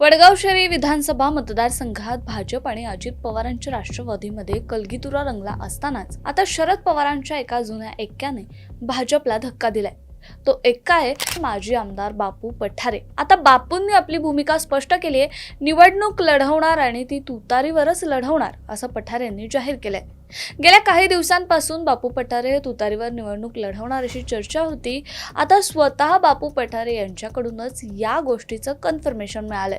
वडगाव शहरी विधानसभा मतदारसंघात भाजप आणि अजित पवारांच्या राष्ट्रवादीमध्ये कलगीतुरा रंगला असतानाच आता शरद पवारांच्या एका जुन्या एक्क्याने भाजपला धक्का दिलाय. तो एक्का आहे माजी आमदार बापू पठारे. आता बापूंनी आपली भूमिका स्पष्ट केली आहे निवडणूक लढवणार आणि ती तुतारीवरच लढवणार असं पठारे यांनी जाहीर केलंय. गेल्या काही दिवसांपासून बापू पठारे हे तुतारीवर निवडणूक लढवणार अशी चर्चा होती. आता स्वतः बापू पठारे यांच्याकडूनच या गोष्टीचं कन्फर्मेशन मिळालंय.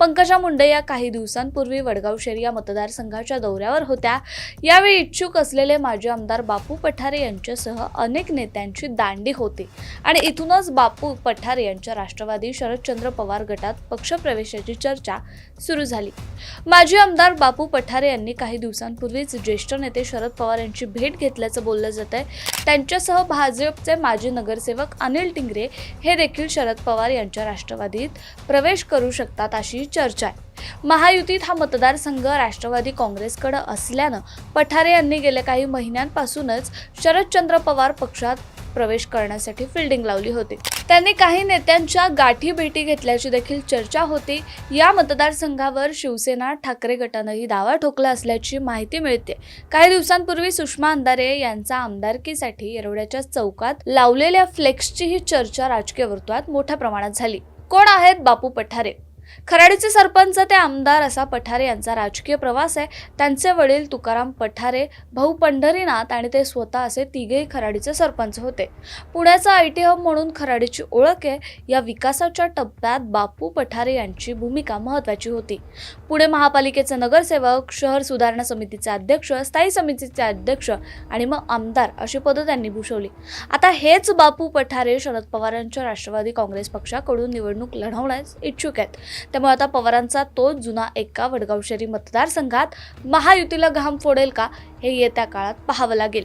पंकजा मुंडे या काही दिवसांपूर्वी वडगाव शहरी या मतदारसंघाच्या दौऱ्यावर होत्या. यावेळी इच्छुक असलेले माजी आमदार बापू पठारे यांच्यासह अनेक नेत्यांची दांडी होती. आणि इथूनच बापू पठारे यांच्या राष्ट्रवादी शरदचंद्र पवार गटात पक्षप्रवेशाची चर्चा सुरू झाली. माजी आमदार बापू पठारे यांनी काही दिवसांपूर्वीच ज्येष्ठ नेते शरद पवार यांची भेट घेतल्याचं बोललं जात आहे. त्यांच्यासह भाजपचे माजी नगरसेवक अनिल टिंगरे हे देखील शरद पवार यांच्या राष्ट्रवादीत प्रवेश करू शकतात अशी चर्चा आहे. महायुतीत हा मतदारसंघ राष्ट्रवादी काँग्रेसकडे असल्यानं पठारे यांनी गेल्या काही महिन्यांपासूनच शरदचंद्र पवार पक्षात प्रवेश करण्यासाठी फिल्डिंग लावली होती. त्यांनी काही नेत्यांच्या गाठी भेटी घेतल्याची देखील चर्चा होती. या मतदारसंघावर शिवसेना ठाकरे गटानंही दावा ठोकला असल्याची माहिती मिळते. काही दिवसांपूर्वी सुषमा अंधारे यांचा आमदारकीसाठी येरवड्याच्या चौकात लावलेल्या फ्लेक्सचीही चर्चा राजकीय वर्तुळात मोठ्या प्रमाणात झाली. कोण आहेत बापू पठारे? खराडीचे सरपंच ते आमदार असा पठारे यांचा राजकीय प्रवास आहे. त्यांचे वडील तुकाराम पठारे भाऊ पंढरीनाथ आणि ते स्वतः असे तिघेही खराडीचे सरपंच होते. पुण्याचा आय टी हब म्हणून खराडीची ओळख आहे. या विकासाच्या टप्प्यात बापू पठारे यांची भूमिका महत्त्वाची होती. पुणे महापालिकेचे नगरसेवक शहर सुधारणा समितीचे अध्यक्ष स्थायी समितीचे अध्यक्ष आणि मग आमदार अशी पदं त्यांनी भूषवली. आता हेच बापू पठारे शरद पवारांच्या राष्ट्रवादी काँग्रेस पक्षाकडून निवडणूक लढवण्यास इच्छुक आहेत. त्यामुळे आता पवारांचा तोच जुना एका वडगाव शहरी मतदारसंघात महायुतीला घाम फोडेल का हे येत्या काळात पाहावं लागेल.